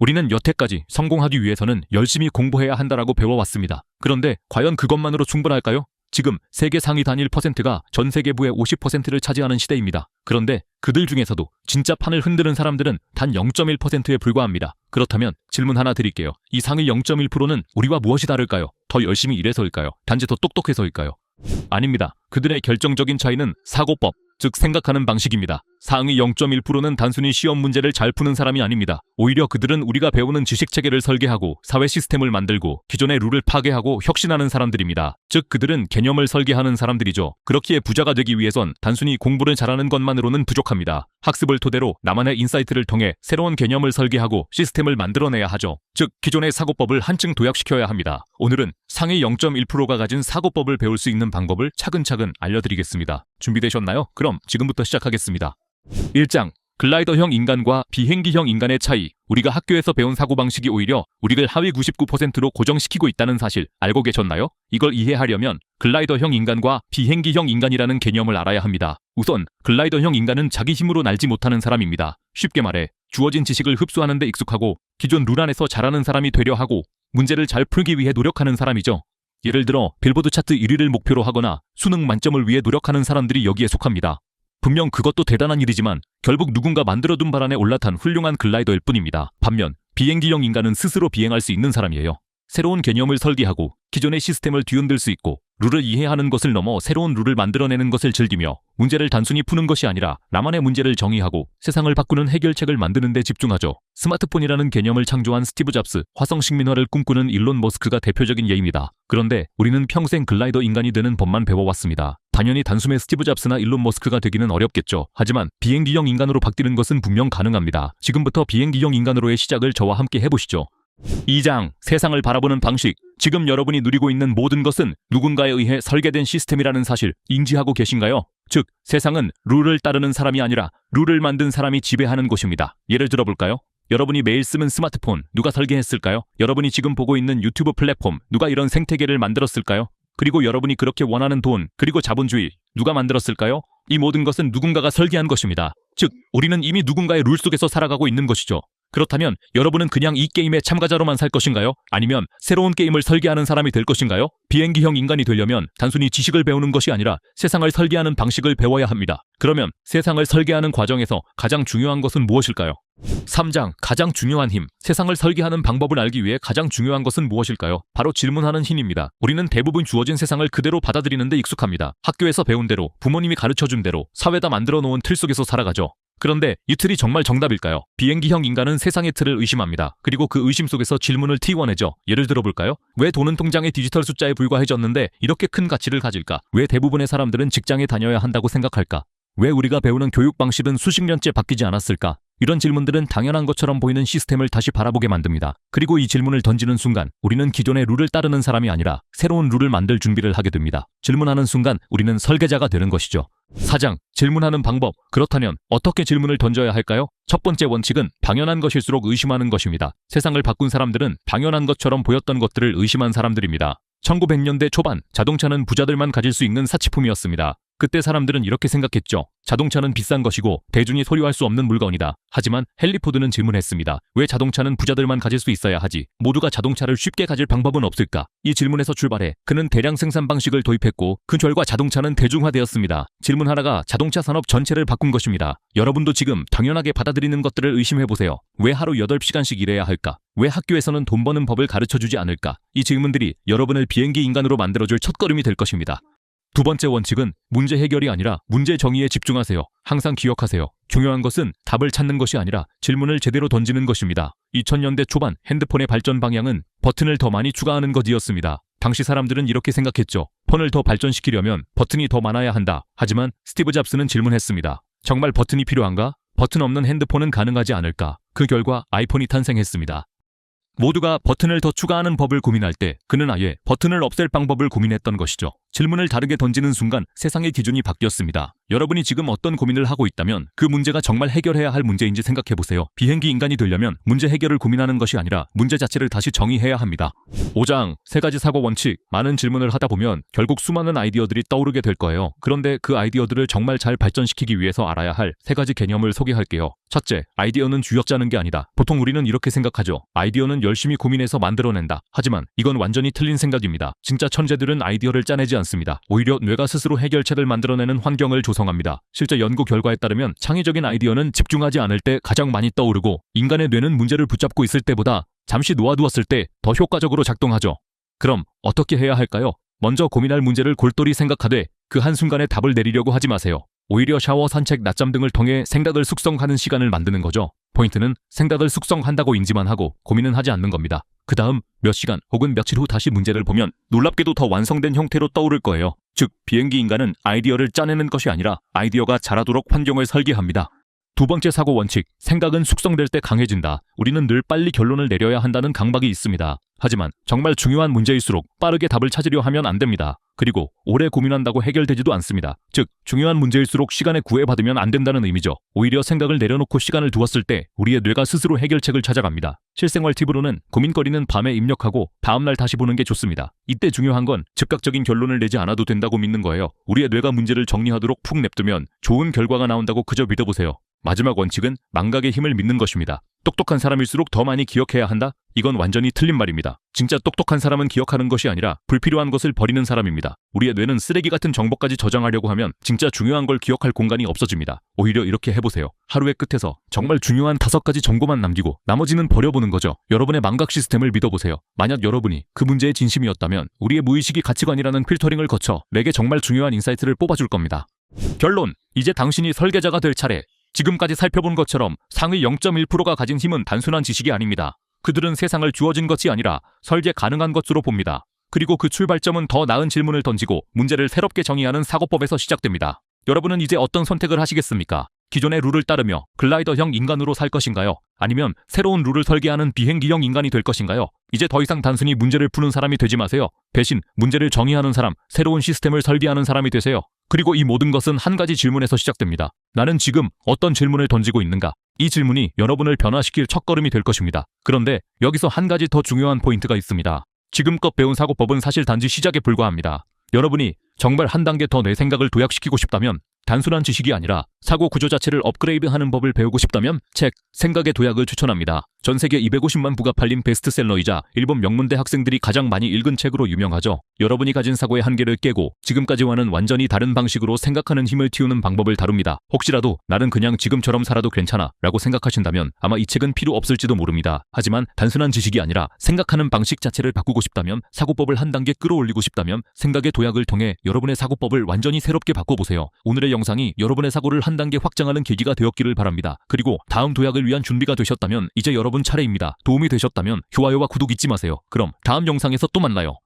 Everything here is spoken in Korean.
우리는 여태까지 성공하기 위해서는 열심히 공부해야 한다라고 배워왔습니다. 그런데 과연 그것만으로 충분할까요? 지금 세계 상위 단일 퍼센트가 전 세계 부의 50%를 차지하는 시대입니다. 그런데 그들 중에서도 진짜 판을 흔드는 사람들은 단 0.1%에 불과합니다. 그렇다면 질문 하나 드릴게요. 이 상위 0.1%는 우리와 무엇이 다를까요? 더 열심히 일해서일까요? 단지 더 똑똑해서일까요? 아닙니다. 그들의 결정적인 차이는 사고법, 즉 생각하는 방식입니다. 상위 0.1%는 단순히 시험 문제를 잘 푸는 사람이 아닙니다. 오히려 그들은 우리가 배우는 지식 체계를 설계하고 사회 시스템을 만들고 기존의 룰을 파괴하고 혁신하는 사람들입니다. 즉 그들은 개념을 설계하는 사람들이죠. 그렇기에 부자가 되기 위해선 단순히 공부를 잘하는 것만으로는 부족합니다. 학습을 토대로 나만의 인사이트를 통해 새로운 개념을 설계하고 시스템을 만들어내야 하죠. 즉 기존의 사고법을 한층 도약시켜야 합니다. 오늘은 상위 0.1%가 가진 사고법을 배울 수 있는 방법을 차근차근 알려드리겠습니다. 준비되셨나요? 그럼 지금부터 시작하겠습니다. 1장 글라이더형 인간과 비행기형 인간의 차이. 우리가 학교에서 배운 사고방식이 오히려 우리를 하위 99%로 고정시키고 있다는 사실 알고 계셨나요? 이걸 이해하려면 글라이더형 인간과 비행기형 인간이라는 개념을 알아야 합니다. 우선 글라이더형 인간은 자기 힘으로 날지 못하는 사람입니다. 쉽게 말해 주어진 지식을 흡수하는 데 익숙하고 기존 룰 안에서 잘하는 사람이 되려 하고 문제를 잘 풀기 위해 노력하는 사람이죠. 예를 들어 빌보드 차트 1위를 목표로 하거나 수능 만점을 위해 노력하는 사람들이 여기에 속합니다. 분명 그것도 대단한 일이지만 결국 누군가 만들어둔 발 안에 올라탄 훌륭한 글라이더일 뿐입니다. 반면 비행기형 인간은 스스로 비행할 수 있는 사람이에요. 새로운 개념을 설계하고 기존의 시스템을 뒤흔들 수 있고 룰을 이해하는 것을 넘어 새로운 룰을 만들어내는 것을 즐기며 문제를 단순히 푸는 것이 아니라 나만의 문제를 정의하고 세상을 바꾸는 해결책을 만드는 데 집중하죠. 스마트폰이라는 개념을 창조한 스티브 잡스, 화성 식민화를 꿈꾸는 일론 머스크가 대표적인 예입니다. 그런데 우리는 평생 글라이더 인간이 되는 법만 배워왔습니다. 당연히 단숨에 스티브 잡스나 일론 머스크가 되기는 어렵겠죠. 하지만 비행기형 인간으로 바뀌는 것은 분명 가능합니다. 지금부터 비행기형 인간으로의 시작을 저와 함께 해보시죠. 2장 세상을 바라보는 방식 지금 여러분이 누리고 있는 모든 것은 누군가에 의해 설계된 시스템이라는 사실 인지하고 계신가요? 즉 세상은 룰을 따르는 사람이 아니라 룰을 만든 사람이 지배하는 곳입니다. 예를 들어볼까요? 여러분이 매일 쓰는 스마트폰 누가 설계했을까요? 여러분이 지금 보고 있는 유튜브 플랫폼 누가 이런 생태계를 만들었을까요? 그리고 여러분이 그렇게 원하는 돈 그리고 자본주의 누가 만들었을까요? 이 모든 것은 누군가가 설계한 것입니다. 즉 우리는 이미 누군가의 룰 속에서 살아가고 있는 것이죠. 그렇다면 여러분은 그냥 이 게임의 참가자로만 살 것인가요? 아니면 새로운 게임을 설계하는 사람이 될 것인가요? 비행기형 인간이 되려면 단순히 지식을 배우는 것이 아니라 세상을 설계하는 방식을 배워야 합니다. 그러면 세상을 설계하는 과정에서 가장 중요한 것은 무엇일까요? 3장 가장 중요한 힘 세상을 설계하는 방법을 알기 위해 가장 중요한 것은 무엇일까요? 바로 질문하는 힘입니다. 우리는 대부분 주어진 세상을 그대로 받아들이는 데 익숙합니다. 학교에서 배운 대로 부모님이 가르쳐 준 대로 사회다 만들어 놓은 틀 속에서 살아가죠. 그런데 이 틀이 정말 정답일까요? 비행기형 인간은 세상의 틀을 의심합니다. 그리고 그 의심 속에서 질문을 튀어내죠. 예를 들어볼까요? 왜 돈은 통장의 디지털 숫자에 불과해졌는데 이렇게 큰 가치를 가질까? 왜 대부분의 사람들은 직장에 다녀야 한다고 생각할까? 왜 우리가 배우는 교육 방식은 수십 년째 바뀌지 않았을까? 이런 질문들은 당연한 것처럼 보이는 시스템을 다시 바라보게 만듭니다. 그리고 이 질문을 던지는 순간 우리는 기존의 룰을 따르는 사람이 아니라 새로운 룰을 만들 준비를 하게 됩니다. 질문하는 순간 우리는 설계자가 되는 것이죠. 사장, 질문하는 방법. 그렇다면 어떻게 질문을 던져야 할까요? 첫 번째 원칙은 당연한 것일수록 의심하는 것입니다. 세상을 바꾼 사람들은 당연한 것처럼 보였던 것들을 의심한 사람들입니다. 1900년대 초반 자동차는 부자들만 가질 수 있는 사치품이었습니다. 그때 사람들은 이렇게 생각했죠. 자동차는 비싼 것이고 대중이 소유할 수 없는 물건이다. 하지만 헨리 포드는 질문했습니다. 왜 자동차는 부자들만 가질 수 있어야 하지? 모두가 자동차를 쉽게 가질 방법은 없을까? 이 질문에서 출발해 그는 대량 생산 방식을 도입했고 그 결과 자동차는 대중화되었습니다. 질문 하나가 자동차 산업 전체를 바꾼 것입니다. 여러분도 지금 당연하게 받아들이는 것들을 의심해 보세요. 왜 하루 8시간씩 일해야 할까? 왜 학교에서는 돈 버는 법을 가르쳐 주지 않을까? 이 질문들이 여러분을 비행기 인간으로 만들어줄 첫걸음이 될 것입니다. 두 번째 원칙은 문제 해결이 아니라 문제 정의에 집중하세요. 항상 기억하세요. 중요한 것은 답을 찾는 것이 아니라 질문을 제대로 던지는 것입니다. 2000년대 초반 핸드폰의 발전 방향은 버튼을 더 많이 추가하는 것이었습니다. 당시 사람들은 이렇게 생각했죠. 폰을 더 발전시키려면 버튼이 더 많아야 한다. 하지만 스티브 잡스는 질문했습니다. 정말 버튼이 필요한가? 버튼 없는 핸드폰은 가능하지 않을까? 그 결과 아이폰이 탄생했습니다. 모두가 버튼을 더 추가하는 법을 고민할 때 그는 아예 버튼을 없앨 방법을 고민했던 것이죠. 질문을 다르게 던지는 순간 세상의 기준이 바뀌었습니다. 여러분이 지금 어떤 고민을 하고 있다면 그 문제가 정말 해결해야 할 문제인지 생각해 보세요. 비행기 인간이 되려면 문제 해결을 고민하는 것이 아니라 문제 자체를 다시 정의해야 합니다. 5장 세 가지 사고 원칙 많은 질문을 하다 보면 결국 수많은 아이디어들이 떠오르게 될 거예요. 그런데 그 아이디어들을 정말 잘 발전시키기 위해서 알아야 할 세 가지 개념을 소개할게요. 첫째, 아이디어는 주역 짜는 게 아니다. 보통 우리는 이렇게 생각하죠. 아이디어는 열심히 고민해서 만들어낸다. 하지만 이건 완전히 틀린 생각입니다. 진짜 천재들은 아이디어를 짜내지 않습니다. 오히려 뇌가 스스로 해결책을 만들어내는 환경을 조성합니다. 실제 연구 결과에 따르면 창의적인 아이디어는 집중하지 않을 때 가장 많이 떠오르고 인간의 뇌는 문제를 붙잡고 있을 때보다 잠시 놓아두었을 때 더 효과적으로 작동하죠. 그럼 어떻게 해야 할까요? 먼저 고민할 문제를 골똘히 생각하되 그 한순간에 답을 내리려고 하지 마세요. 오히려 샤워, 산책, 낮잠 등을 통해 생각을 숙성하는 시간을 만드는 거죠. 포인트는 생각을 숙성한다고 인지만 하고 고민은 하지 않는 겁니다. 그 다음 몇 시간 혹은 며칠 후 다시 문제를 보면 놀랍게도 더 완성된 형태로 떠오를 거예요. 즉, 비행기 인간은 아이디어를 짜내는 것이 아니라 아이디어가 자라도록 환경을 설계합니다. 두 번째 사고 원칙, 생각은 숙성될 때 강해진다. 우리는 늘 빨리 결론을 내려야 한다는 강박이 있습니다. 하지만 정말 중요한 문제일수록 빠르게 답을 찾으려 하면 안 됩니다. 그리고 오래 고민한다고 해결되지도 않습니다. 즉, 중요한 문제일수록 시간에 구애받으면 안 된다는 의미죠. 오히려 생각을 내려놓고 시간을 두었을 때 우리의 뇌가 스스로 해결책을 찾아갑니다. 실생활 팁으로는 고민거리는 밤에 입력하고 다음날 다시 보는 게 좋습니다. 이때 중요한 건 즉각적인 결론을 내지 않아도 된다고 믿는 거예요. 우리의 뇌가 문제를 정리하도록 푹 냅두면 좋은 결과가 나온다고 그저 믿어보세요. 마지막 원칙은 망각의 힘을 믿는 것입니다. 똑똑한 사람일수록 더 많이 기억해야 한다? 이건 완전히 틀린 말입니다. 진짜 똑똑한 사람은 기억하는 것이 아니라 불필요한 것을 버리는 사람입니다. 우리의 뇌는 쓰레기 같은 정보까지 저장하려고 하면 진짜 중요한 걸 기억할 공간이 없어집니다. 오히려 이렇게 해보세요. 하루의 끝에서 정말 중요한 다섯 가지 정보만 남기고 나머지는 버려보는 거죠. 여러분의 망각 시스템을 믿어보세요. 만약 여러분이 그 문제의 진심이었다면 우리의 무의식이 가치관이라는 필터링을 거쳐 내게 정말 중요한 인사이트를 뽑아줄 겁니다. 결론! 이제 당신이 설계자가 될 차례. 지금까지 살펴본 것처럼 상위 0.1%가 가진 힘은 단순한 지식이 아닙니다. 그들은 세상을 주어진 것이 아니라 설계 가능한 것으로 봅니다. 그리고 그 출발점은 더 나은 질문을 던지고 문제를 새롭게 정의하는 사고법에서 시작됩니다. 여러분은 이제 어떤 선택을 하시겠습니까? 기존의 룰을 따르며 글라이더형 인간으로 살 것인가요? 아니면 새로운 룰을 설계하는 비행기형 인간이 될 것인가요? 이제 더 이상 단순히 문제를 푸는 사람이 되지 마세요. 대신 문제를 정의하는 사람, 새로운 시스템을 설계하는 사람이 되세요. 그리고 이 모든 것은 한 가지 질문에서 시작됩니다. 나는 지금 어떤 질문을 던지고 있는가? 이 질문이 여러분을 변화시킬 첫걸음이 될 것입니다. 그런데 여기서 한 가지 더 중요한 포인트가 있습니다. 지금껏 배운 사고법은 사실 단지 시작에 불과합니다. 여러분이 정말 한 단계 더 내 생각을 도약시키고 싶다면 단순한 지식이 아니라 사고 구조 자체를 업그레이드하는 법을 배우고 싶다면 책 생각의 도약을 추천합니다. 전 세계 250만 부가 팔린 베스트셀러이자 일본 명문대 학생들이 가장 많이 읽은 책으로 유명하죠. 여러분이 가진 사고의 한계를 깨고 지금까지와는 완전히 다른 방식으로 생각하는 힘을 틔우는 방법을 다룹니다. 혹시라도 나는 그냥 지금처럼 살아도 괜찮아 라고 생각하신다면 아마 이 책은 필요 없을지도 모릅니다. 하지만 단순한 지식이 아니라 생각하는 방식 자체를 바꾸고 싶다면 사고법을 한 단계 끌어올리고 싶다면 생각의 도약을 통해 여러분의 사고법을 완전히 새롭게 바꿔보세요. 오늘의 영상이 여러분의 사고를 한 단계 확장하는 계기가 되었기를 바랍니다. 그리고 다음 도약을 위한 준비가 되셨다면 이제 여러분 차례입니다. 도움이 되셨다면 좋아요와 구독 잊지 마세요. 그럼 다음 영상에서 또 만나요.